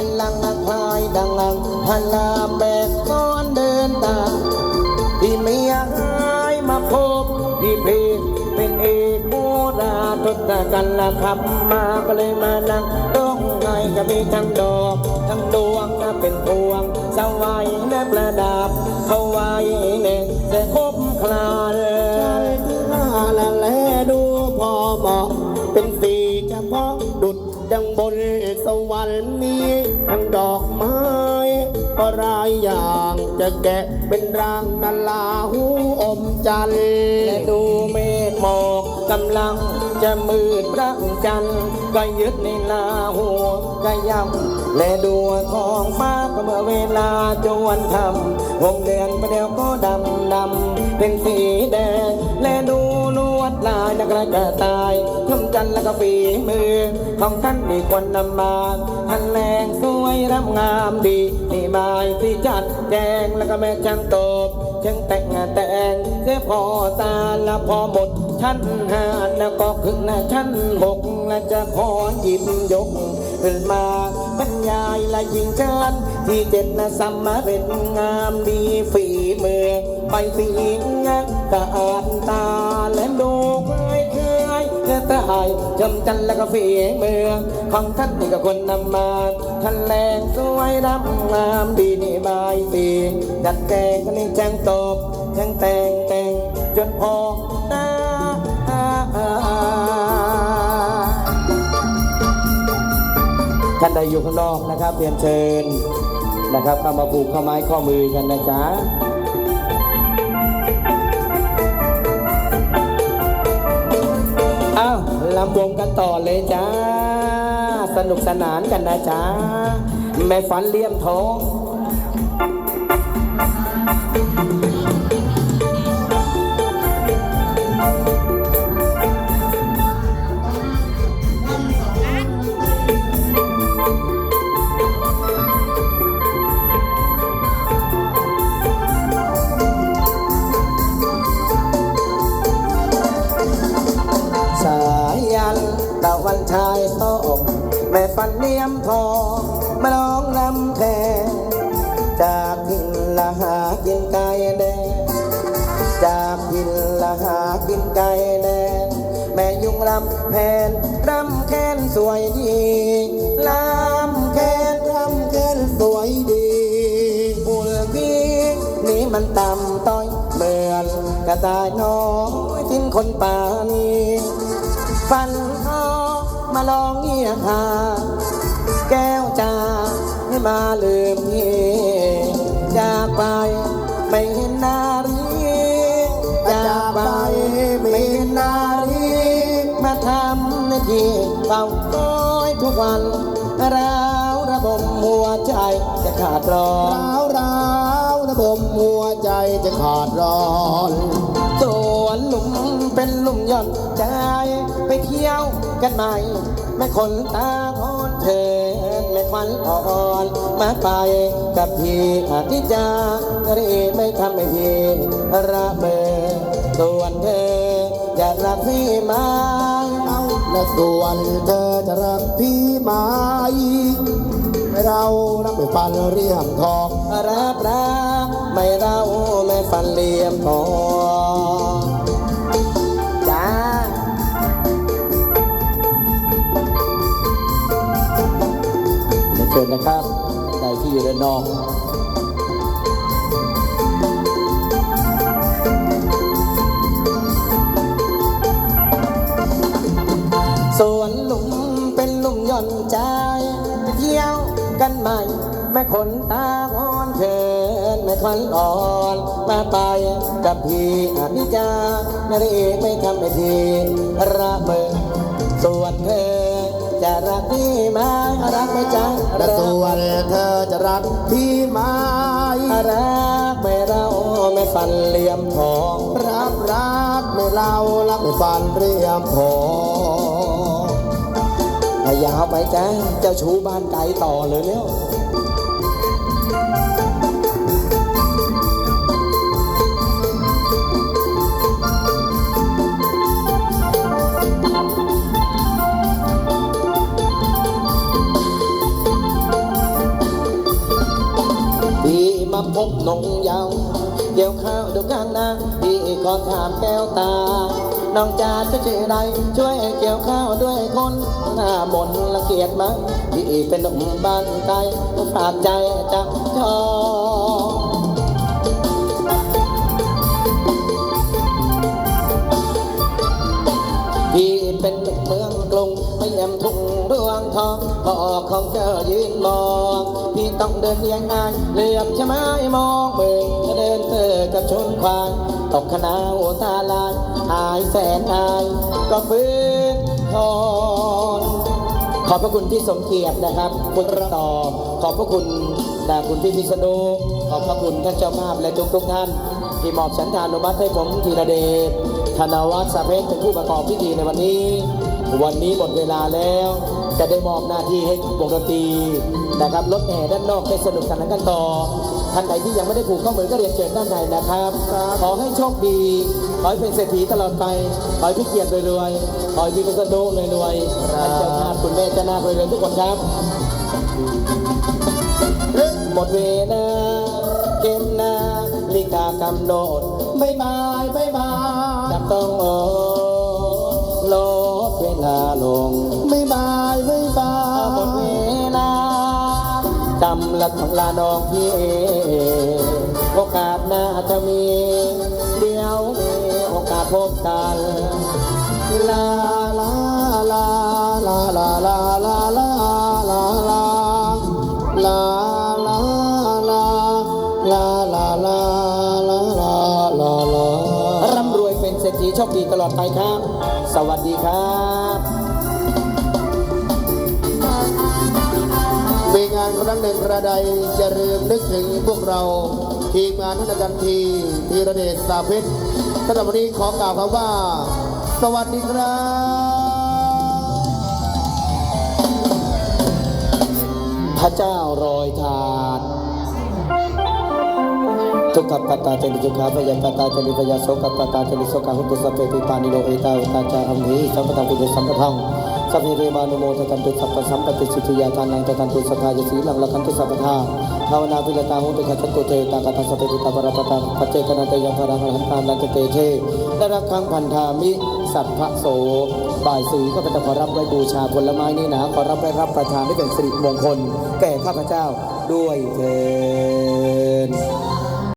เป็นลังคลายดังอังพลาแบกก้อนเดินตามที่ไม่อยากให้มาพบที่เพลงเป็นเอกโบราณทศกันละครับมาก็เลยมานั่งร้องไห้ก็มีทั้งดอกทั้งดวงนะเป็นพวงสวายและประดับเขาไว้เน่จะคบคลาเลยที่หน้าละแลดูพอเหมาะเป็นสี วรรค์นี้ทั้งดอกไม้ก็รายอย่างจะแกะเป็นร่างนาลาหูอมจันทร์และดูเมฆหมอกกำลังจะมืดพระจันทร์ก็ยึดในลาหัวก็ย่ำและดูทองฟ้าก็เมื่อเวลาจวนทำวงเดือนประเดี๋ยวก็ดำดำเป็นสีแดงและดู ลวดลานักระกระตายทำจันแล้วก็ฝีมือ ของท่านมีคนนำมาท่านแรงสวยรับงามดีนี่หมายที่จัดแจงแล้วก็แม่ช่างตบช่างแต่งแต่งเสียพอตาละพอหมดชั้นห้าแล้วก็ขึ้นนะชั้นหกและจะขอหยิบยกขึ้นมาบรรยายและยิงเชิญที่เจ็ดนะสัมมาเป็นงามดีฝีมือไปฝีงะตาอ่านตาและดู ยเธอตายจำจันแล้วก็ฝีมือง ของท่านนี่ก็คนนำมาท่านแรงสวยรับงามดีนี่บายตีจัดแกงกันนี่แจงตบแจงแต่งแต่งจนพอกตาท่านใดอยู่ข้างนอกนะครับเรียนเชิญนะครับเข้ามาผูกข้อไม้ข้อมือกันนะจ๊ะ ลำวงกันต่อเลยจ้า สนุกสนานกันนะจ้าแม่ฝันเลี่ยมทอง ตะวันชายโตกแม่ฟันเนียมทองมาร้องลำแคนจากพินละหากินไก่แดงจากพินละหากินไก่แดงแม่ยุงลำแผนรำแค้นสวยดีลำแค้นรำแค้นสวยดีบุญพี่นี่มันต่ำต้อยเหมือนกระต่ายน้อยทิ้นคนป่านี้ฝัน ออกมาลองเงียบหา แก้วจาให้มาลืมพี่จากไปไม่เห็นนารีจากไปไม่เห็นนารีมาทำหน้าที่เฝ้าคอยทุกวันร้าวระบมหัวใจจะขาดร้อนร้าวร้าวระบมหัวใจจะขาดร้อนส่วนหลุมเป็นหลุมย่อนใจ ไปเที่ยวกันใหม่แม่คนตาคอนเถินแม่ควันอ่อนมาไปกับพี่อธิจารีไม่ทำให้พี่ระเบิดส่วนเธอจะรักพี่ไหมเอาและส่วนเธอจะรักพี่ไหมเรานักไปฟันเรียมทองรักรักไม่เราไม่ฟันเหลี่ยมทอง เชิญนะครับใครที่อยู่ด้านนอกสวนหลุมเป็นหลุมย่อนใจไปเที่ยวกันใหม่ แม่คนตาอ่อนเชิญแม่ควันอ่อนมาไปกับพี่อนิจจานารีไม่ทำให้พี่ระเบิด พี่ไหมรักไหมจ๊ะและส่วนเธอจะรักพี่ไหมรักไม่เราไม่ฟันเหลี่ยมทองรักรักไม่เรารักไม่ฟันเรียมทองแต่ยาวไปจ้ะเจ้าชู้บ้านไกลต่อเลยเนี่ย นงเยาวเกี่ยวข้าวดูกันนะพี่ขอถามแก้วตา น้องจาจะชื่อใดช่วยเกี่ยวข้าวด้วยคนหน้ามนละเกียดมั้งพี่เป็นหนุ่มบ้านไกลฝากใจจับจองพี่เป็นเด็กเมืองกรุงไม่ยำทุ่งดวงทองพอของเจ้ายืนมอง พี่ต้องเดินยังไงเหลื่อมชะไม้มองเมืองจะเดินเธอกับชนควายตกคณะโอตาลายอายแสนอาย ก็ฟื้นทนขอบพระคุณที่สมเกียรตินะครับคุณต่อขอบพระคุณดาคุณพี่พิษณุขอบพระคุณท่านเจ้าภาพและทุกทุกท่าน ที่มอบสัญญานุมัติให้ผมธีระเดชธนวัฒน์สาเพชรเป็นผู้ประกอบพิธีในวันนี้ วันนี้หมดเวลาแล้วจะได้มอบหน้าที่ให้วงดนตรีนะครับรถแห่ด้านนอกได้สนุกสนานกันต่อท่านใดที่ยังไม่ได้ผูกข้อมือก็เรียนเชิญด้านในนะครับ ขอให้โชคดี ขอให้เป็นเศรษฐีตลอดไป ขอให้พี่เกียรติรวยๆ ขอให้พี่พิษณุรวยๆท่านเจ้าภาพคุณแม่เจ้านาครวยๆทุกคนครับ หมดเวลาเกมนา ลิกากำหนดบายบายบายบายจับต้องโอลดเวลาลง ไม่บายไม่บาหมดเวยลาจำละทำลาน้องพี่เอโอกาสหน้าจะมี เดี๋ยวมีโอกาสพบกันลาลาลาลาลาลาลาลาลาลาลาลา ษีโชคดีตลอดไปครับ สวัสดีครับมีงานครั้งหนึ่งกระใดจะลืมนึกถึงพวกเรา ทีมงานท่านอาจารย์ทีธีระเดชสาพชรสำหรับวันนี้ขอกล่าวคำว่า สวัสดีครับพระเจ้ารอยทาน ทุกขปัตตาเจนิจุขาพยัญปัตตาเจนิพยาโสกปัตตาเจนิโสกาหุตุสพเปปิปานิโนเอตาอุตาจาอัมหิสัมปตังตุเตสัมปทังสัพเพเรมานุโมทตันตุสัพพสัมปติสิทธิยาทานังตันตุสัพพายสีลังละคันตุสัพพทาภาวนาปิลตาหุตุขัจตุเตตากตัสสะเปปิตาปรปตาปัจเจกนันเตยังพรังอรหันตานันเตเทได้รับครั้งพันธามิสัพพะโสบ่ายสีก็เป็นขอรับไว้บูชาผลไม้นี่นะขอรับไว้รับประทานให้เป็นสิริมงคล แก่ข้าพเจ้าด้วยเถิด